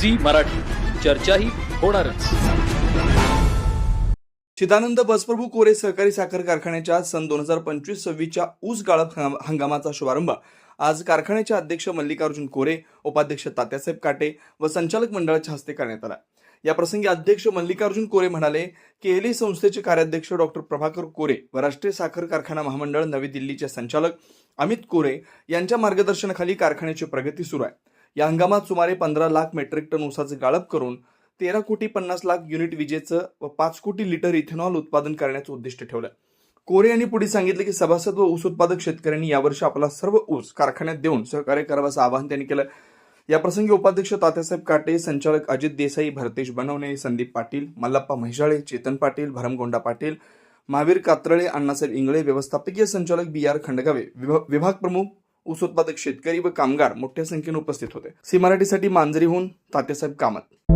Zee Marathi. चर्चाही होणारच. चिदानंद बसप्रभू कोरे सहकारी साखर कारखान्याच्या सन दोन हजार पंचवीस सव्वीसच्या ऊस गाळप हंगामाचा शुभारंभ. आज कारखान्याचे अध्यक्ष मल्लिकार्जुन कोरे उपाध्यक्ष तात्यासाहेब काटे व संचालक मंडळाच्या हस्ते करण्यात आला. या प्रसंगी अध्यक्ष मल्लिकार्जुन कोरे म्हणाले की एली संस्थेचे कार्याध्यक्ष डॉक्टर प्रभाकर कोरे व राष्ट्रीय साखर कारखाना महामंडळ नवी दिल्लीचे संचालक अमित कोरे यांच्या मार्गदर्शनाखाली कारखान्याची प्रगती सुरू आहे. या हंगामात सुमारे पंधरा लाख मेट्रिक टन ऊसाचं गाळप करून तेरा कोटी पन्नास लाख युनिट विजेचं व पाच कोटी लिटर इथेनॉल उत्पादन करण्याचं उद्दिष्ट ठेवलं कोरे यांनी पुढे सांगितलं की सभासद व ऊस उत्पादक शेतकऱ्यांनी यावर्षी आपला सर्व ऊस कारखान्यात देऊन सहकार्य करावं असं आवाहन त्यांनी केलं. या प्रसंगी उपाध्यक्ष तात्यासाहेब काटे संचालक अजित देसाई भरतेश बनवणे संदीप पाटील मल्लप्पा म्हैसाळे चेतन पाटील भरमगोंडा पाटील महावीर कात्रळे अण्णासाहेब इंगळे व्यवस्थापकीय संचालक बी आर खंडगावे विभाग प्रमुख ऊस उत्पादक शेतकरी व कामगार मोठ्या संख्येने उपस्थित होते. सी मराठीसाठी मांजरीहून तात्यासाहेब कामत.